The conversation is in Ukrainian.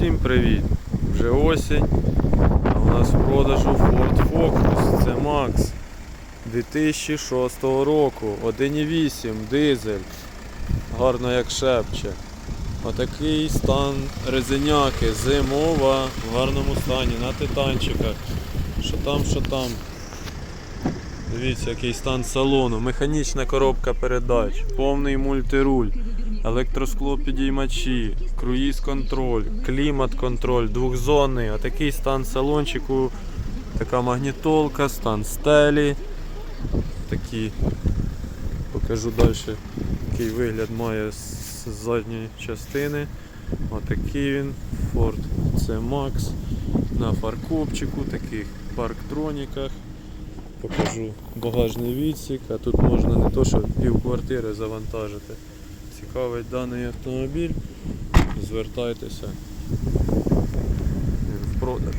Всім привіт! Вже осінь, а у нас в продажу Ford Focus. Це Max 2006 року. 1.8 дизель. Гарно як шепче. Отакий стан резиняки, зимова, в гарному стані, на титанчиках. Що там, що там. Дивіться, який стан салону, механічна коробка передач, повний мультируль, електроскло підіймачі, круїз контроль, клімат контроль, двохзонний, отакий стан салончику, така магнітолка, стан стелі. Такі, покажу далі, який вигляд має з задньої частини. Отакий він, Ford C-Max на фаркопчику, таких парктроніках покажу багажний відсік, а тут можна не то, що пів квартири завантажити. Цікавий даний автомобіль, звертайтеся. В продаж.